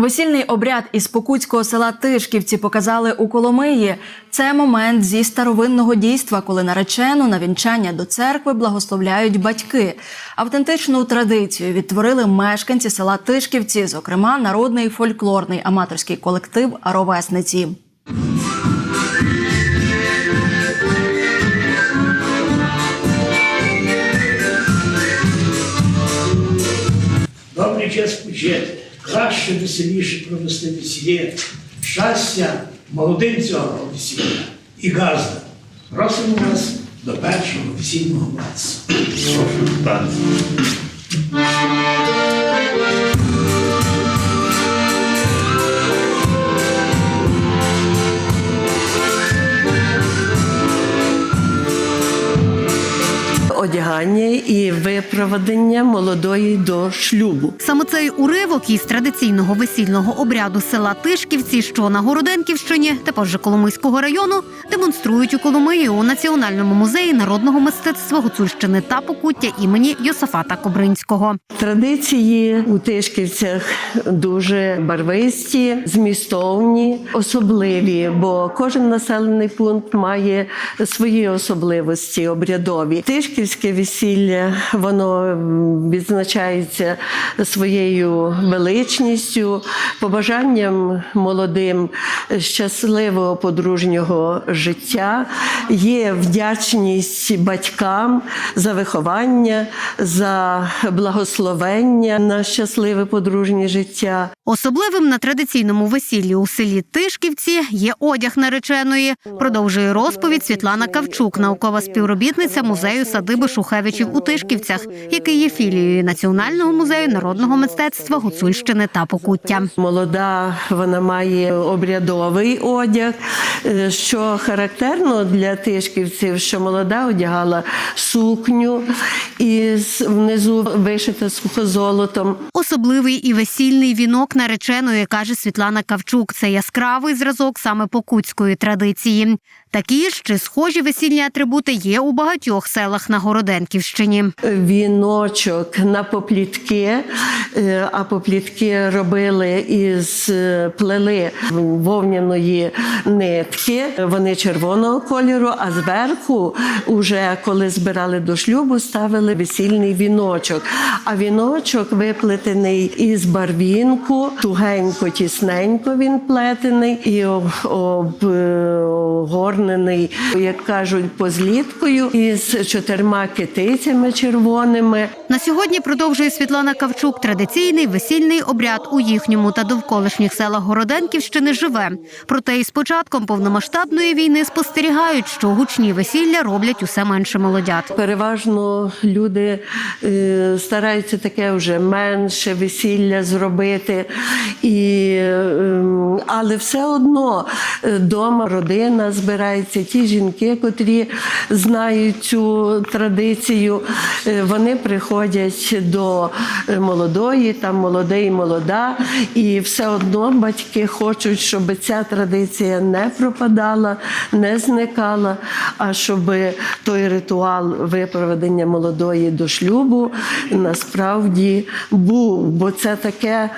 Весільний обряд із покутського села Тишківці показали у Коломиї. Це момент зі старовинного дійства, коли наречену на вінчання до церкви благословляють батьки. Автентичну традицію відтворили мешканці села Тишківці, зокрема народний фольклорний аматорський колектив Ровесниці. Добрий час почати, краще веселіше провести весілля, щастя молодим цього весілля і газда. Просимо вас до першого весільного танцю. Одягання і випроводення молодої до шлюбу. Саме цей уривок із традиційного весільного обряду села Тишківці, що на Городенківщині, тепер же Коломийського району, демонструють у Коломиї у Національному музеї народного мистецтва Гуцульщини та Покуття імені Йосафата Кобринського. Традиції у Тишківцях дуже барвисті, змістовні, особливі, бо кожен населений пункт має свої особливості обрядові. Тишківське весілля воно відзначається своєю величністю, побажанням молодим щасливого подружнього життя. Є вдячність батькам за виховання, за благословення на щасливе подружнє життя. Особливим на традиційному весіллі у селі Тишківці є одяг нареченої. Продовжує розповідь Світлана Кавчук, наукова співробітниця музею садиби Шухевичів у Тишківцях, який є філією Національного музею народного мистецтва Гуцульщини та Покуття. Молода вона має обрядовий одяг, е, що характерно для тишківців, що молода одягала сукню і внизу вишита сухозолотом. Особливий і весільний вінок нареченої, каже Світлана Кавчук. Це яскравий зразок саме покутської традиції. Такі ж чи схожі весільні атрибути є у багатьох селах на Городенківщині. Віночок на поплітки, е, а поплітки робили із е, плели вовняної нитки. Вони червоного кольору, а зверху, уже коли збирали до шлюбу, ставили весільний віночок. А віночок виплетений із барвінку, тугенько, тісненько він плетений і обгорнений, як кажуть, позліткою із чотирма китицями червоними. На сьогодні продовжує Світлана Кавчук. Традиційний весільний обряд у їхньому та довколишніх селах Городенківщини живе. Проте із початком повномасштабної війни спостерігають, що гучні весілля роблять усе менше молодят. Переважно люди е, стараються таке вже менше весілля зробити, і, е, але все одно вдома родина збирається. Ті жінки, котрі знають цю традицію, е, вони приходять до е, молодої, там молодий і молода, і все одно батьки хочуть, щоб ця традиція не пропадала, не зникала, а щоб той ритуал випроведення молодої до шлюбу насправді був, бо це таке.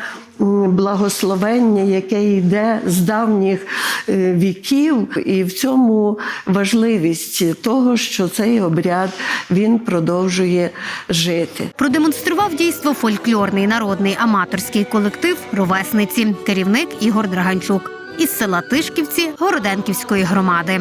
Благословення, яке йде з давніх е, віків, і в цьому важливість того, що цей обряд він продовжує жити. Продемонстрував дійство фольклорний народний аматорський колектив Ровесниці, керівник Ігор Драганчук із села Тишківці Городенківської громади.